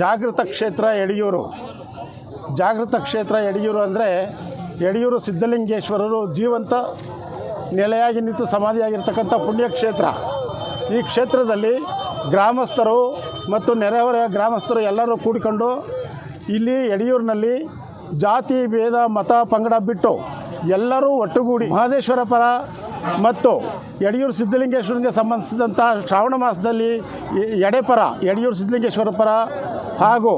ಜಾಗೃತ ಕ್ಷೇತ್ರ ಯಡಿಯೂರು. ಜಾಗೃತ ಕ್ಷೇತ್ರ ಯಡಿಯೂರು ಅಂದರೆ ಯಡಿಯೂರು ಸಿದ್ಧಲಿಂಗೇಶ್ವರರು ಜೀವಂತ ನೆಲೆಯಾಗಿ ನಿಂತು ಸಮಾಧಿಯಾಗಿರ್ತಕ್ಕಂಥ ಪುಣ್ಯಕ್ಷೇತ್ರ. ಈ ಕ್ಷೇತ್ರದಲ್ಲಿ ಗ್ರಾಮಸ್ಥರು ಮತ್ತು ನೆರೆಹೊರೆಯ ಗ್ರಾಮಸ್ಥರು ಎಲ್ಲರೂ ಕೂಡಿಕೊಂಡು ಇಲ್ಲಿ ಯಡಿಯೂರಿನಲ್ಲಿ ಜಾತಿ, ಭೇದ, ಮತ, ಪಂಗಡ ಬಿಟ್ಟು ಎಲ್ಲರೂ ಒಟ್ಟುಗೂಡಿ ಮಹದೇಶ್ವರ ಪರ ಮತ್ತು ಯಡಿಯೂರು ಸಿದ್ಧಲಿಂಗೇಶ್ವರನಿಗೆ ಸಂಬಂಧಿಸಿದಂಥ ಶ್ರಾವಣ ಮಾಸದಲ್ಲಿ ಎಡೆಪರ ಯಡಿಯೂರು ಸಿದ್ಧಲಿಂಗೇಶ್ವರ ಪರ ಹಾಗೂ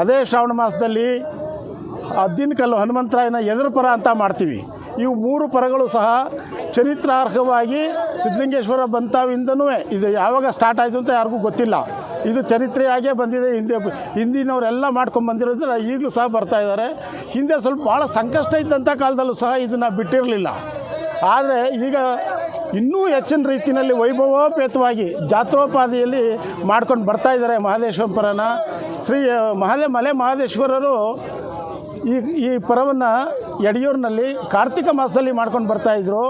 ಅದೇ ಶ್ರಾವಣ ಮಾಸದಲ್ಲಿ ಅದ್ದಿನಕಲ್ಲು ಹನುಮಂತರಾಯನ ಎದುರು ಪರ ಅಂತ ಮಾಡ್ತೀವಿ. ಇವು ಮೂರು ಪರಗಳು ಸಹ ಚರಿತ್ರಾರ್ಹವಾಗಿ ಸಿದ್ಧಲಿಂಗೇಶ್ವರ ಬಂತಾವಿಂದನೂ ಇದು ಯಾವಾಗ ಸ್ಟಾರ್ಟ್ ಆಯಿತು ಅಂತ ಯಾರಿಗೂ ಗೊತ್ತಿಲ್ಲ. ಇದು ಚರಿತ್ರೆಯಾಗೇ ಬಂದಿದೆ. ಹಿಂದೆ ಹಿಂದಿನವರೆಲ್ಲ ಮಾಡ್ಕೊಂಡು ಬಂದಿರೋದ್ರೆ ಈಗಲೂ ಸಹ ಬರ್ತಾ ಇದ್ದಾರೆ. ಹಿಂದೆ ಸ್ವಲ್ಪ ಭಾಳ ಸಂಕಷ್ಟ ಇದ್ದಂಥ ಕಾಲದಲ್ಲೂ ಸಹ ಇದನ್ನು ಬಿಟ್ಟಿರಲಿಲ್ಲ. ಆದರೆ ಈಗ ಇನ್ನೂ ಹೆಚ್ಚಿನ ರೀತಿಯಲ್ಲಿ ವೈಭವೋಪೇತವಾಗಿ ಜಾತ್ರೋಪಾದಿಯಲ್ಲಿ ಮಾಡ್ಕೊಂಡು ಬರ್ತಾ ಇದ್ದಾರೆ ಮಹದೇಶ್ವರ ಪರನ. ಶ್ರೀ ಮಹದೇ ಮಲೆ ಮಹದೇಶ್ವರರು ಈ ಈ ಪರವನ್ನು ಯಡಿಯೂರಿನಲ್ಲಿ ಕಾರ್ತಿಕ ಮಾಸದಲ್ಲಿ ಮಾಡ್ಕೊಂಡು ಬರ್ತಾಯಿದ್ರು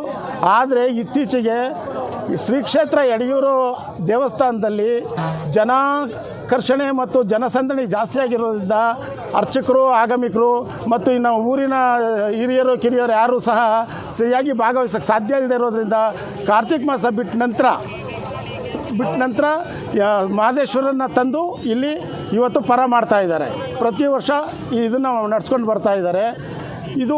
ಆದರೆ ಇತ್ತೀಚೆಗೆ ಶ್ರೀ ಕ್ಷೇತ್ರ ಯಡಿಯೂರು ದೇವಸ್ಥಾನದಲ್ಲಿ ಜನಾಕರ್ಷಣೆ ಮತ್ತು ಜನಸಂದಣಿ ಜಾಸ್ತಿ ಆಗಿರೋದ್ರಿಂದ ಅರ್ಚಕರು, ಆಗಮಿಕರು ಮತ್ತು ಇನ್ನು ಊರಿನ ಹಿರಿಯರು, ಕಿರಿಯರು ಯಾರೂ ಸಹ ಸರಿಯಾಗಿ ಭಾಗವಹಿಸೋಕ್ಕೆ ಸಾಧ್ಯ ಇಲ್ಲದೆ ಇರೋದ್ರಿಂದ ಕಾರ್ತಿಕ ಮಾಸ ಬಿಟ್ಟ ನಂತರ ಬಿಟ್ಟ ನಂತರ ಮಹದೇಶ್ವರನ್ನ ತಂದು ಇಲ್ಲಿ ಇವತ್ತು ಪರ ಮಾಡ್ತಾ ಇದ್ದಾರೆ. ಪ್ರತಿ ವರ್ಷ ಇದನ್ನು ನಡೆಸ್ಕೊಂಡು ಬರ್ತಾ ಇದ್ದಾರೆ. ಇದು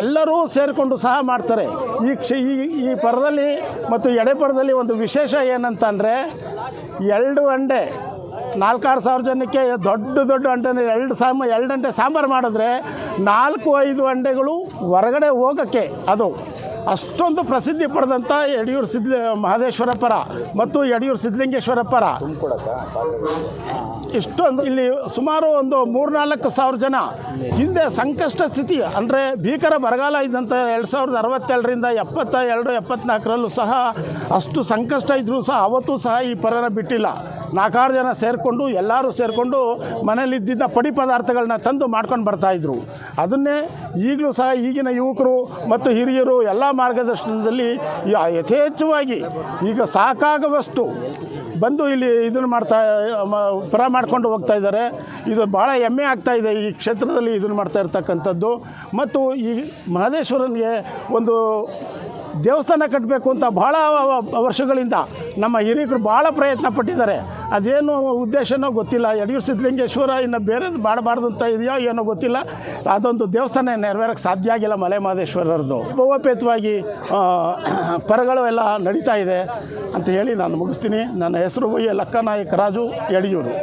ಎಲ್ಲರೂ ಸೇರಿಕೊಂಡು ಸಹ ಮಾಡ್ತಾರೆ. ಈ ಕ್ಷ, ಈ ಈ ಪರದಲ್ಲಿ ಮತ್ತು ಎಡೆ ಪರದಲ್ಲಿ ಒಂದು ವಿಶೇಷ ಏನಂತಂದರೆ, ಎರಡು ಅಂಡೆ, ನಾಲ್ಕಾರು ಸಾವಿರ ಜನಕ್ಕೆ ದೊಡ್ಡ ದೊಡ್ಡ ಅಂಡೆ ಎರಡು ಸಾಮ, ಎರಡು ಅಂಡೆ ಸಾಂಬಾರು ಮಾಡಿದ್ರೆ ನಾಲ್ಕು, ಐದು ಅಂಡೆಗಳು ಹೊರಗಡೆ ಹೋಗೋಕ್ಕೆ ಅದು ಅಷ್ಟೊಂದು ಪ್ರಸಿದ್ಧಿ ಪಡೆದಂಥ ಯಡಿಯೂರು ಸಿದ್ಧ ಮಹದೇಶ್ವರ ಪರ ಮತ್ತು ಯಡಿಯೂರು ಸಿದ್ಧಲಿಂಗೇಶ್ವರ ಪರ. ಇಷ್ಟೊಂದು ಇಲ್ಲಿ ಸುಮಾರು ಒಂದು ಮೂರ್ನಾಲ್ಕು ಸಾವಿರ ಜನ ಹಿಂದೆ ಸಂಕಷ್ಟ ಸ್ಥಿತಿ ಅಂದರೆ ಭೀಕರ ಬರಗಾಲ ಇದ್ದಂಥ ಎರಡು ಸಾವಿರದ ಅರವತ್ತೆರಡರಿಂದ ಎಪ್ಪತ್ತ ಎರಡು ಎಪ್ಪತ್ನಾಲ್ಕರಲ್ಲೂ ಸಹ ಅಷ್ಟು ಸಂಕಷ್ಟ ಇದ್ದರೂ ಸಹ ಅವತ್ತು ಸಹ ಈ ಪರನ ಬಿಟ್ಟಿಲ್ಲ. ನಾಲ್ಕಾರು ಜನ ಸೇರಿಕೊಂಡು ಎಲ್ಲರೂ ಸೇರಿಕೊಂಡು ಮನೇಲಿದ್ದಿದ್ದ ಪಡಿ ಪದಾರ್ಥಗಳನ್ನ ತಂದು ಮಾಡ್ಕೊಂಡು ಬರ್ತಾಯಿದ್ರು ಅದನ್ನೇ ಈಗಲೂ ಸಹ ಈಗಿನ ಯುವಕರು ಮತ್ತು ಹಿರಿಯರು ಎಲ್ಲ ಮಾರ್ಗದರ್ಶನದಲ್ಲಿ ಯಥೇಚ್ಛವಾಗಿ ಈಗ ಸಾಕಾಗುವಷ್ಟು ಬಂದು ಇಲ್ಲಿ ಇದನ್ನು ಮಾಡ್ತಾ ಪರ ಮಾಡ್ಕೊಂಡು ಹೋಗ್ತಾ ಇದ್ದಾರೆ. ಇದು ಭಾಳ ಹೆಮ್ಮೆ ಆಗ್ತಾ ಇದೆ ಈ ಕ್ಷೇತ್ರದಲ್ಲಿ ಇದನ್ನು ಮಾಡ್ತಾ ಇರ್ತಕ್ಕಂಥದ್ದು. ಮತ್ತು ಈ ಮಹದೇಶ್ವರನಿಗೆ ಒಂದು ದೇವಸ್ಥಾನ ಕಟ್ಟಬೇಕು ಅಂತ ಭಾಳ ವರ್ಷಗಳಿಂದ ನಮ್ಮ ಹಿರಿಯರು ಭಾಳ ಪ್ರಯತ್ನ ಪಟ್ಟಿದ್ದಾರೆ. ಅದೇನು ಉದ್ದೇಶನೋ ಗೊತ್ತಿಲ್ಲ. ಯಡಿಯೂರು ಸಿದ್ಧಲಿಂಗೇಶ್ವರ ಇನ್ನು ಬೇರೆದು ಮಾಡಬಾರ್ದು ಅಂತ ಇದೆಯೋ ಏನೋ ಗೊತ್ತಿಲ್ಲ. ಅದೊಂದು ದೇವಸ್ಥಾನ ನೆರವೇರಕ್ಕೆ ಸಾಧ್ಯ ಆಗಿಲ್ಲ ಮಲೆ ಮಹದೇಶ್ವರರದು ಬಹುಪೇತವಾಗಿ ಪರಗಳು ಎಲ್ಲ ನಡೀತಾ ಇದೆ ಅಂತ ಹೇಳಿ ನಾನು ಮುಗಿಸ್ತೀನಿ. ನನ್ನ ಹೆಸರು ವೈ ಲಕ್ಕನಾಯಕ ರಾಜು, ಯಡಿಯೂರು.